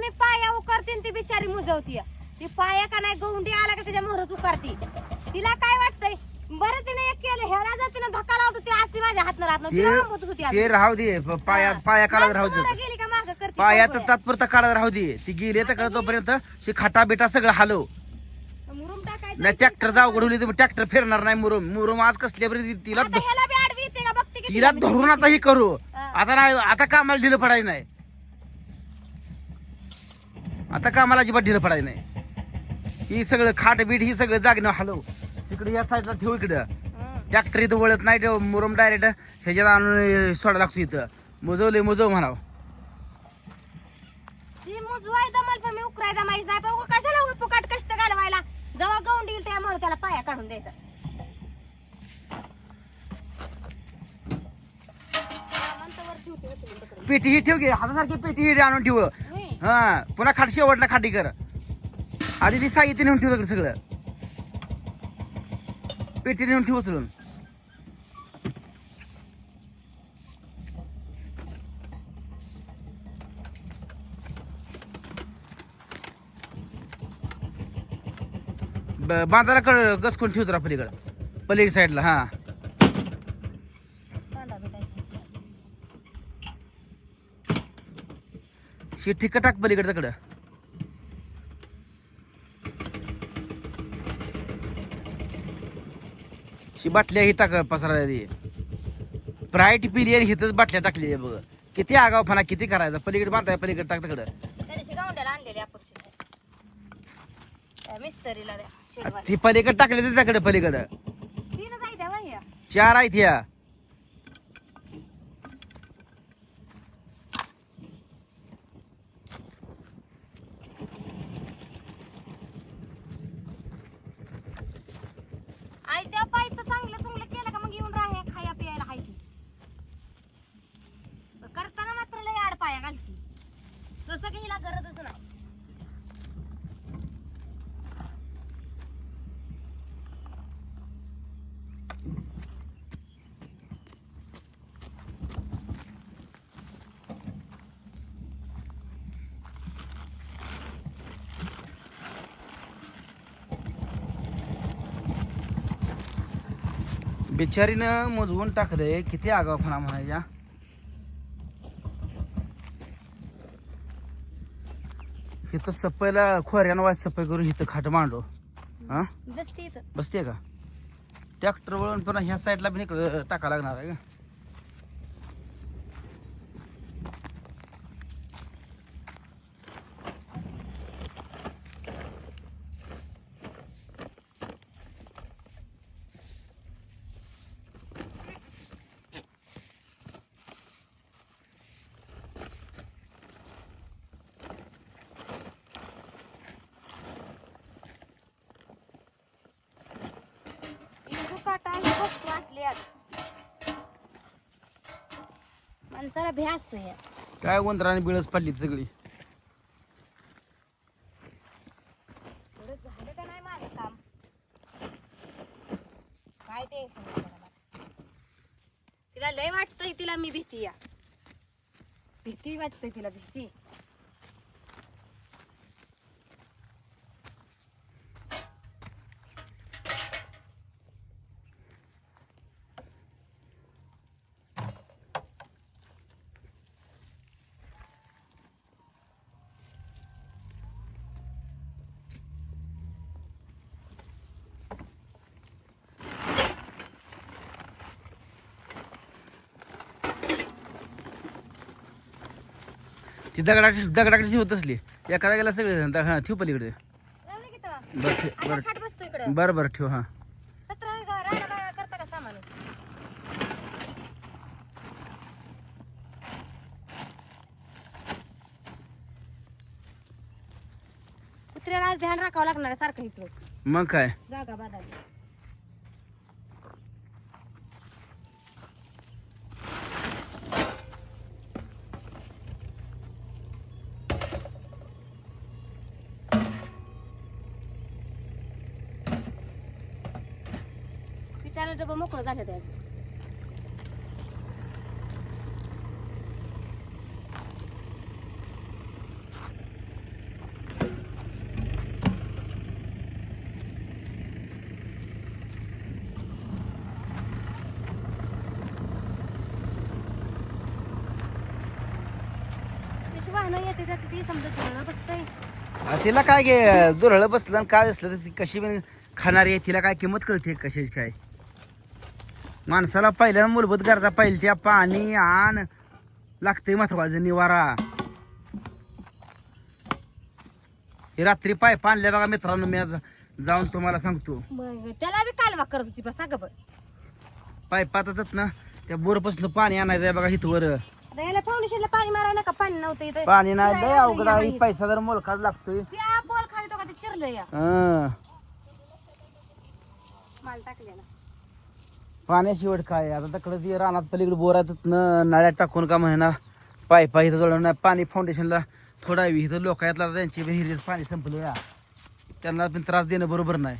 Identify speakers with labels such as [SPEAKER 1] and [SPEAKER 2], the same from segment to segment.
[SPEAKER 1] मी पाया उकारते ती बिचारी मुजवती. ती पाया का नाही गौंडी आला का त्याच्या मोहरच उकारती. तिला काय वाटतंय? बरं तिने एक केलं ह्याला जर तिने धक्का लावत होती आज ती माझ्या हातनं राहत नव्हती. तिला रांबत होती
[SPEAKER 2] ते
[SPEAKER 1] आज.
[SPEAKER 2] ते राहू दे प- पाया
[SPEAKER 1] हा.
[SPEAKER 2] पाया काढत राहू
[SPEAKER 1] माणसं
[SPEAKER 2] दे.
[SPEAKER 1] बरं गेली का मागं? करती
[SPEAKER 2] पायात
[SPEAKER 1] पोळ्या.
[SPEAKER 2] तात्पुरता काढत राहू दे. ती गेली तर कळत तोपर्यंत ती खाटा बिटा सगळं हलव.
[SPEAKER 1] मुरुम टाकायचं
[SPEAKER 2] नाही ट्रॅक्टर जाऊ उघडवली तर ट्रॅक्टर फिरणार नाही मुरुम. मुरुम आज कसल्या बरी तिला
[SPEAKER 1] आता ह्याला बी आडवी येते का? बघते किती
[SPEAKER 2] तिला. धरून आता ही करू.
[SPEAKER 1] हा.
[SPEAKER 2] आता नाही आता कामाला ढिलं पडायचं नाही. आता कामाला अजिबात ढिलं पडायचं नाही. ही सगळं खाट बीट ही सगळं जागणं हलव तिकडे या साईडला ठेवू इकडं. ट्रॅक्टर इथं वळत नाही ठेव. मुरुम डायरेक्ट ह्याच्यात आणून सोडा लागतो इथं. मुजवले मुजव म्हणाव.
[SPEAKER 1] ती मुजवाय दमाल पण मी उकराय दमायच नाही. पण कशाला कष्ट घालवायला? जेव्हा गौंडी येईल मला त्याला पाया काढून द्यायचा.
[SPEAKER 2] पेटी ही ठेव घे हातासारखी पेटी ही आणून ठेव. हा पुन्हा खाट शेवटला खाटी कर. आधी ती साहित्य नेऊन ठेव सगळं. पेटी नेऊन ठेव उचलून. ब- बांधाला कळ गसकून ठेवतो जरा पलीकडं. पलीकडे साईडला हा
[SPEAKER 1] सांडा भेटायचा.
[SPEAKER 2] शी ठिक टाक पलीकडे तिकडं. शी बाटल्या ही टाक पसरा ब्राईट पिलियर हिथच बाटल्या टाकली बघ. किती आगावपणा किती करायचा. पलीकडे बांधाय पलीकडे टाक तिकडं. ती पलीकडे टाकली होती त्याकडे पलीकडं.
[SPEAKER 1] या.
[SPEAKER 2] चार आहेत ह्या बिचारीनं मोजवून टाकलंय. किती आगावपणा म्हणायच्या? इथं सप्पायला खोऱ्यानं वाज सप्पाय करून इथं खाट मांडो. हा?
[SPEAKER 1] बसती
[SPEAKER 2] का? ट्रॅक्टर वळून पण ह्या साईडला पण इकडं टाका लागणार आहे का
[SPEAKER 1] इंदू काटा ही वस्तू असली आज माणसाला भ्या असतो या
[SPEAKER 2] काय वंदराने बिळच पडली सगळी?
[SPEAKER 1] एवढं झालं का नाही माझं काम? काय टेन्शन नाही बघा मला. तिला लय वाटतंय तिला मी भीती या. भीती वाटतंय तिला भीती.
[SPEAKER 2] ती दगडा दगडाकडे होत असली. एका जागेला सगळे द- हा ठेव पलीकडे? बरं ठेव बरं. बरं बरं ठेव हा.
[SPEAKER 1] ध्यान राखावं लागणार सारखं
[SPEAKER 2] मग काय?
[SPEAKER 1] जागा बादाली चार डबा मोकळं झालं त्याचं
[SPEAKER 2] तिला काय गे दुरळ बसलं काय असलं तर ती कशी म्हणजे खाणार आहे तिला काय किंमत कळते कशाची काय? माणसाला पहिल्या मूलभूत गरजा पाहिजे त्या पाणी आण लागते महत्वाचं निवारा. हे रात्री पाईप आणल्या बघा मित्रांनो मी आज जाऊन तुम्हाला सांगतो.
[SPEAKER 1] मग त्याला बी कालवा करत होती बस सांग बरं.
[SPEAKER 2] पाईप पातातच ना त्या बोरपासून पाणी आणायचं आहे बघा
[SPEAKER 1] फाउंडेशनला पाणी मारायला का पाणी नव्हतं इथं.
[SPEAKER 2] पाणी नाही लय अवघड आहे. पैसा जर मोलखाच लागतोय.
[SPEAKER 1] त्या बॉल खाली तो का ते चिरलं या.
[SPEAKER 2] हं.
[SPEAKER 1] माल टाकले पाण्याची
[SPEAKER 2] पाण्याशिवाय काय आता तकडं ते रानात पलीकडे बोरात नळ्यात टाकून का महिना पायपा इथं जळून पाणी फाउंडेशनला थोडा आहे इथं लोक आहेत त्यांची विहिरीच पाणी संपलं त्यांना पण त्रास देणं बरोबर नाही.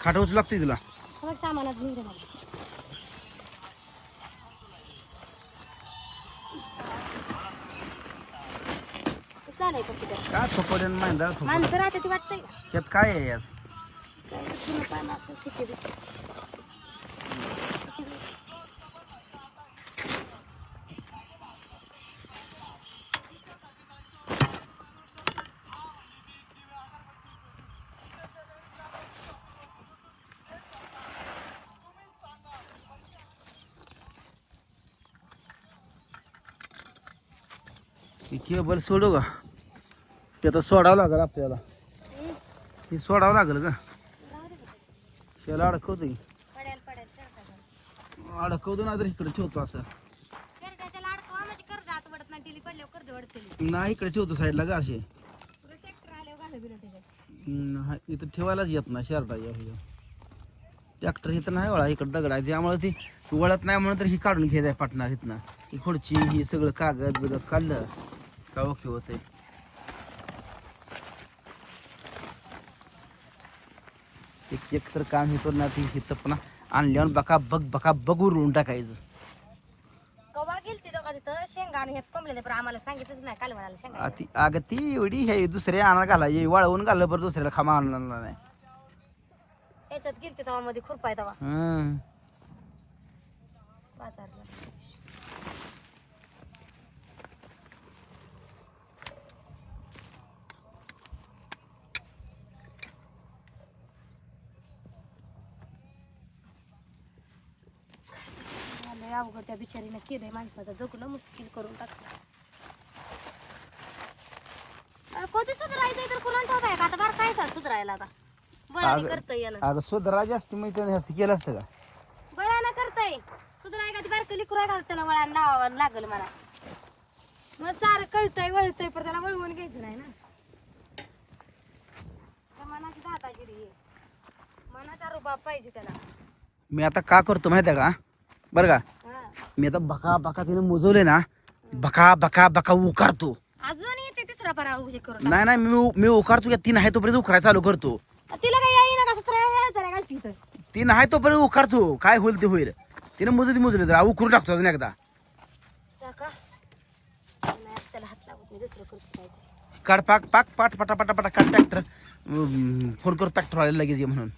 [SPEAKER 2] खाटा उचलू लागते तुला.
[SPEAKER 1] बघ सामानात घेऊन दे मला. चालेल फक्त त्यात.
[SPEAKER 2] काय थोपड्यान माहिती थोपड
[SPEAKER 1] माणसं राहते ती वाटतंय का?
[SPEAKER 2] त्यात काय आहे यात?
[SPEAKER 1] काय? असेल ठीक आहे
[SPEAKER 2] ही केबल सोडू का? ते आता सोडावं लागेल आपल्याला. ती सोडावं लागेल का. त्याला अडकवतो की. अडकवतो ना तर इकडे ठेवतो असं.
[SPEAKER 1] म्हणजे नाही
[SPEAKER 2] नाही इकडे ठेवतो साईडला का असे?
[SPEAKER 1] ट्रॅक्टर आल्यावर घालू बिलं त्याच्यात
[SPEAKER 2] हम्म, हा, इथं ठेवायलाच येत नाही शर्टाच्या ट्रॅक्टर इथं नाही वळा इकडं दगड आहे. त्यामुळे ती वळत नाही म्हणून तर ही काढून घ्यायचं आहे पाटणार इथनं. ही खुर्ची ही सगळं कागद बिगद काढलं. का ओके होतंय? एक एक तर काम हे ना ती हिथं पण आणल्यावर बका बघ बका बघ उरळून टाकायचं.
[SPEAKER 1] कवा गेलती दोघा तिथं शेंगा आणि हे कमले पण आम्हाला सांगितलंच नाही काल म्हणाला शेंगा.
[SPEAKER 2] आ, ती अगं ती एवढी हे दुसऱ्या आणा घालायची वाळवून घाललं बरं दुसऱ्याला खामा आणणार नाही.
[SPEAKER 1] त्याच्यात गेलते तेव्हा मध्ये खुरपाय तेव्हा
[SPEAKER 2] हं.
[SPEAKER 1] बाजारला लय अवघड त्या बिचारीनं केलंय. माणसाचं जगणं मुश्किल करून टाकलं कधी सुधारायचंय तर कुणाला ठाऊक आहे का? आता बरं काय झालं सुधारायला आता? बळाने करतंय यानं
[SPEAKER 2] अगं स्वतः असते त्याने असं केलं असतं का?
[SPEAKER 1] बळानं करतंय. सुधाराय का ती बारकं लिकरू आहे का? त्याला वळण लावावं लागल मला. मग सारं कळतंय वळतंय पण त्याला वळवून घ्यायचं नाही ना. त्या मनाची दादागिरी आहे. मनाचा रुबाब पाहिजे त्याला.
[SPEAKER 2] मी आता का करतो माहिती आहे का? बरं का. मी आता बका बका तिने मुजवले ना बका बका बका उकारतो.
[SPEAKER 1] अजून येते तिसरा परा उजे करून
[SPEAKER 2] नाही नाही मी मी उकारतो या ती नाही तोपर्यंत उकरायला चालू करतो.
[SPEAKER 1] तिला काही येई ना कसं राहायचं घालती इथं.
[SPEAKER 2] ती नाही तोपर्यंत उकारतो काय होईल ते होईल. तिने मुजू ती मुजले तर उकरून टाकतो अजून एकदा. काढ पाक पाक पाट पटा पटा पटा काढ ट्रॅक्टर. फोन करतो ट्रॅक्टर आले लगेच ये म्हणून.